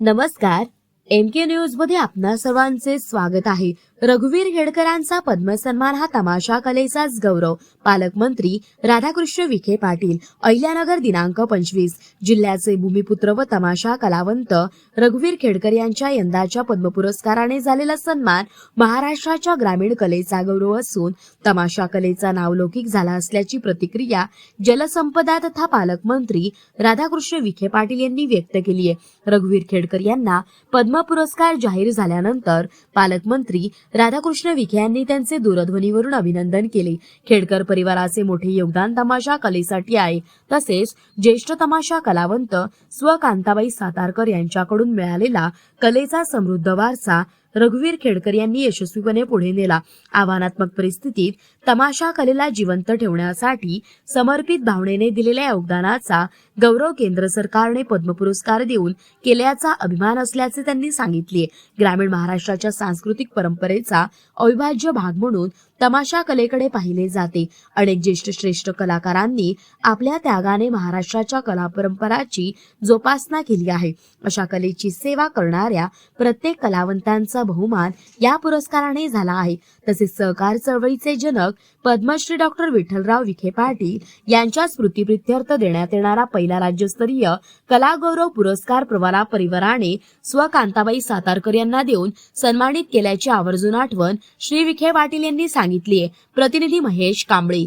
नमस्कार एम के न्यूजमध्ये आपणा सर्वांचे स्वागत आहे. रघुवीर हेडकरांचा पद्मसन्मान हा तमाशा कलेचाच गौरव. पालकमंत्री राधाकृष्ण विखे पाटील अहिल्यानगर दिनांक पंचवीस जिल्ह्याचे भूमिपुत्र व तमाशा कलावंत रघुवीर खेडकर यांच्या यंदाच्या पद्म पुरस्काराने झालेला सन्मान महाराष्ट्राच्या ग्रामीण कलेचा गौरव असून तमाशा कलेचा नावलौकिक झाला असल्याची प्रतिक्रिया जलसंपदा तथा पालकमंत्री राधाकृष्ण विखे पाटील यांनी व्यक्त केली आहे रघुवीर खेडकर यांना पद्म पुरस्कार जाहीर झाल्यानंतर पालकमंत्री राधाकृष्ण विखे यांनी त्यांचे दूरध्वनीवरून अभिनंदन केले. खेडकर परिवाराचे मोठे योगदान तमाशा कलेसाठी आहे. तसेच ज्येष्ठ तमाशा कलावंत स्व कांताबाई सातारकर यांच्याकडून मिळालेला कलेचा समृद्ध वारसा रघुवीर खेडकर यांनी यशस्वीपणे पुढे नेला. आव्हानात्मक परिस्थितीत तमाशा कलेला जिवंत ठेवण्यासाठी समर्पित भावनेने दिलेल्या योगदानाचा गौरव केंद्र सरकारने पद्म पुरस्कार देऊन केल्याचा अभिमान असल्याचे त्यांनी सांगितले. ग्रामीण महाराष्ट्राच्या सांस्कृतिक परंपरेचा अविभाज्य भाग म्हणून तमाशा कलेकडे पाहिले जाते. अनेक ज्येष्ठ श्रेष्ठ कलाकारांनी आपल्या त्यागाने महाराष्ट्राच्या कला परंपराची जोपासना केली आहे. अशा कलेची सेवा करणाऱ्या प्रत्येक कलावंतांचा बहुमान या पुरस्काराने झाला आहे. तसेच सहकार चळवळीचे जनक पद्मश्री डॉक्टर विठ्ठलराव विखे पाटील यांच्या स्मृतीप्रित्यर्थ देण्यात येणारा पहिला राज्यस्तरीय कलागौरव पुरस्कार प्रवाला परिवाराने स्वकांताबाई सातारकर यांना देऊन सन्मानित केल्याची आवर्जून आठवण श्री विखे पाटील यांनी सांगितली आहे. प्रतिनिधी महेश कांबळे.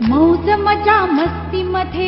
मौज मजा मस्ती मध्ये